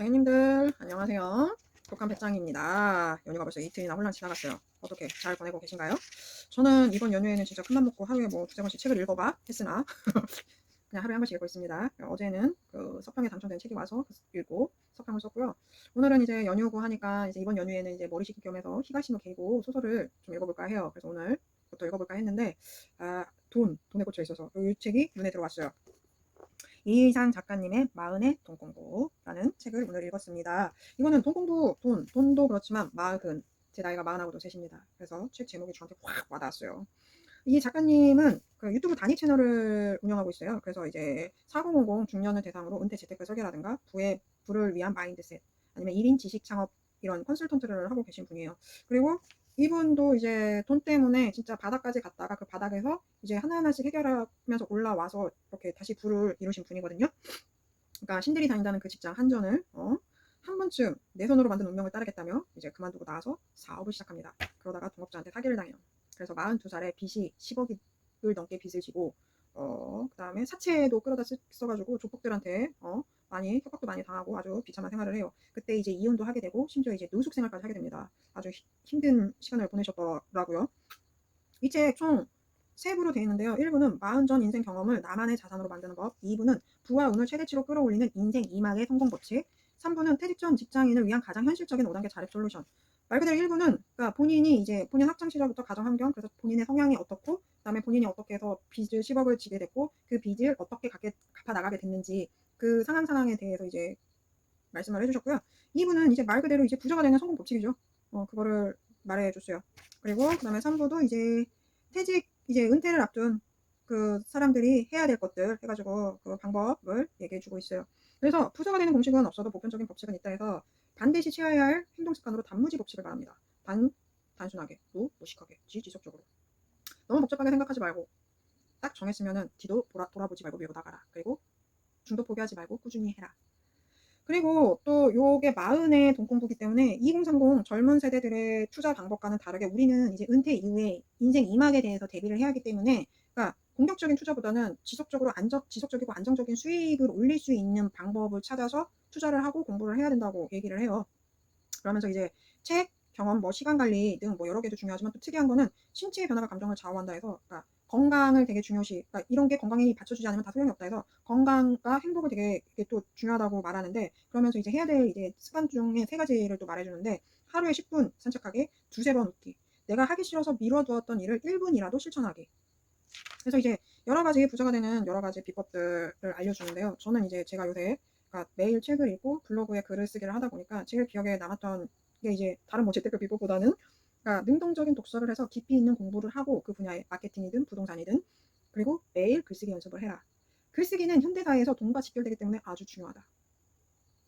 장애님들 안녕하세요. 독한 배짱입니다. 연휴가 벌써 이틀이나 홀랑 지나갔어요. 어떻게 잘 보내고 계신가요? 저는 이번 연휴에는 진짜 큰맘 먹고 하루에 뭐 두세 번씩 책을 읽어봐 했으나 그냥 하루에 한 번씩 읽고 있습니다. 어제는 그 서평에 당첨된 책이 와서 읽고 서평을 썼고요. 오늘은 이제 연휴고 하니까 이제 이번 연휴에는 이제 머리 식기 겸해서 히가시노 게이고 소설을 좀 읽어볼까 해요. 그래서 오늘부터 읽어볼까 했는데 아, 돈, 돈에 꽂혀 있어서 이 책이 눈에 들어왔어요. 이의상 작가님의 마흔의 돈공부라는 책을 오늘 읽었습니다. 이거는 돈공부, 돈, 돈도 그렇지만 마흔, 제 나이가 마흔하고도 셋입니다. 그래서 책 제목이 저한테 확 와닿았어요. 이 작가님은 그 유튜브 단위 채널을 운영하고 있어요. 그래서 이제 4050 중년을 대상으로 은퇴 재테크 설계라든가 부의 부를 위한 마인드셋 아니면 1인 지식 창업 이런 컨설턴트를 하고 계신 분이에요. 그리고 이분도 이제 돈 때문에 진짜 바닥까지 갔다가 그 바닥에서 이제 하나하나씩 해결하면서 올라와서 이렇게 다시 부를 이루신 분이거든요. 그러니까 신들이 다닌다는 그 직장 한전을 어, 한 번쯤 내 손으로 만든 운명을 따르겠다며 이제 그만두고 나와서 사업을 시작합니다. 그러다가 동업자한테 사기를 당해요. 그래서 42살에 빚이 10억을 넘게 빚을 지고 어, 그다음에 사채도 끌어다 쓰- 써가지고 조폭들한테 어, 많이 협박도 많이 당하고 아주 비참한 생활을 해요. 그때 이제 이혼도 하게 되고 심지어 이제 노숙 생활까지 하게 됩니다. 아주 히- 힘든 시간을 보내셨더라고요. 이책총 세 부로 되어 있는데요. 1부는 40전 인생 경험을 나만의 자산으로 만드는 법, 2부는 부와 운을 최대치로 끌어올리는 인생 2막의 성공 법칙, 3부는 퇴직 전 직장인을 위한 가장 현실적인 5단계 자립 솔루션. 말 그대로 1부는 그러니까 본인이 이제 본인 학창 시절부터 가정 환경, 그래서 본인의 성향이 어떻고, 그다음에 본인이 어떻게 해서 빚을 10억을 지게 됐고, 그 빚을 어떻게 갚게, 갚아 나가게 됐는지 그 상황 상황에 대해서 이제 말씀을 해주셨고요. 2부는 이제 말 그대로 이제 부자가 되는 성공 법칙이죠. 어, 그거를 말해줬어요. 그리고 그다음에 3부도 이제 퇴직 이제 은퇴를 앞둔 그 사람들이 해야 될 것들 해가지고 그 방법을 얘기해주고 있어요. 그래서 부자가 되는 공식은 없어도 보편적인 법칙은 있다 해서 반드시 취해야 할 행동 습관으로 단무지 법칙을 말합니다. 단 단순하게, 또 무식하게, 지 지속적으로. 너무 복잡하게 생각하지 말고 딱 정했으면은 뒤도 돌아, 돌아보지 말고 밀고 나가라. 그리고 중도 포기하지 말고 꾸준히 해라. 그리고 또 요게 마흔의 돈공부기 때문에 2030 젊은 세대들의 투자 방법과는 다르게 우리는 이제 은퇴 이후에 인생 2막에 대해서 대비를 해야 하기 때문에 그러니까 공격적인 투자보다는 지속적으로 안정, 지속적이고 안정적인 수익을 올릴 수 있는 방법을 찾아서 투자를 하고 공부를 해야 된다고 얘기를 해요. 그러면서 이제 책, 경험, 뭐 시간 관리 등 뭐 여러 개도 중요하지만 또 특이한 거는 신체의 변화가 감정을 좌우한다 해서 그러니까 건강을 되게 중요시, 그러니까 이런 게 건강이 받쳐주지 않으면 다 소용이 없다 해서 건강과 행복을 되게 이게 또 중요하다고 말하는데 그러면서 이제 해야 될 이제 습관 중에 세 가지를 또 말해주는데 하루에 10분 산책하기, 두세 번 웃기, 내가 하기 싫어서 미뤄두었던 일을 1분이라도 실천하기. 그래서 이제 여러 가지 부자가 되는 여러 가지 비법들을 알려주는데요. 저는 이제 제가 요새 그러니까 매일 책을 읽고 블로그에 글을 쓰기를 하다 보니까 제일 기억에 남았던 게 이제 다른 뭐 재테크 비법보다는 그러니까 능동적인 독서를 해서 깊이 있는 공부를 하고 그 분야의 마케팅이든 부동산이든 그리고 매일 글쓰기 연습을 해라. 글쓰기는 현대사회에서 돈과 직결되기 때문에 아주 중요하다.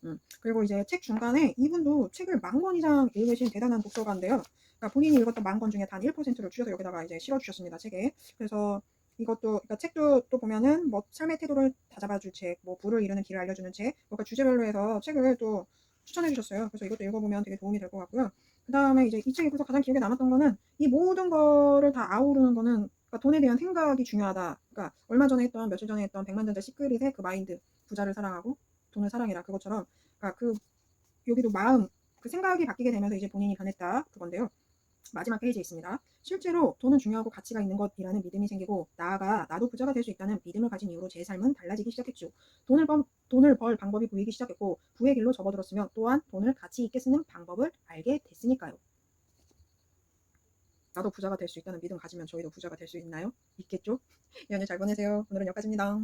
음, 그리고 이제 책 중간에 이분도 책을 만 권 이상 읽으신 대단한 독서가인데요. 그러니까 본인이 읽었던 만 권 중에 단 1%를 추려서 여기다가 이제 실어주셨습니다. 책에. 그래서 이것도 그러니까 책도 또 보면은 뭐 삶의 태도를 다잡아줄 책, 뭐 부를 이루는 길을 알려주는 책, 뭔가 주제별로 해서 책을 또 추천해 주셨어요. 그래서 이것도 읽어보면 되게 도움이 될 것 같고요. 그 다음에 이제 이 책 읽고서 가장 기억에 남았던 거는 이 모든 거를 다 아우르는 거는 그러니까 돈에 대한 생각이 중요하다. 그러니까 얼마 전에 했던 며칠 전에 했던 백만전자 시크릿의 그 마인드 부자를 사랑하고 돈을 사랑해라 그것처럼 그러니까 그 여기도 마음 그 생각이 바뀌게 되면서 이제 본인이 변했다 그건데요. 마지막 페이지에 있습니다. 실제로 돈은 중요하고 가치가 있는 것이라는 믿음이 생기고 나아가 나도 부자가 될 수 있다는 믿음을 가진 이후로 제 삶은 달라지기 시작했죠. 돈을 벌, 돈을 벌 방법이 보이기 시작했고 부의 길로 접어들었으며 또한 돈을 가치 있게 쓰는 방법을 알게 됐으니까요. 나도 부자가 될 수 있다는 믿음 가지면 저희도 부자가 될 수 있나요? 있겠죠? 연휴 잘 보내세요. 오늘은 여기까지입니다.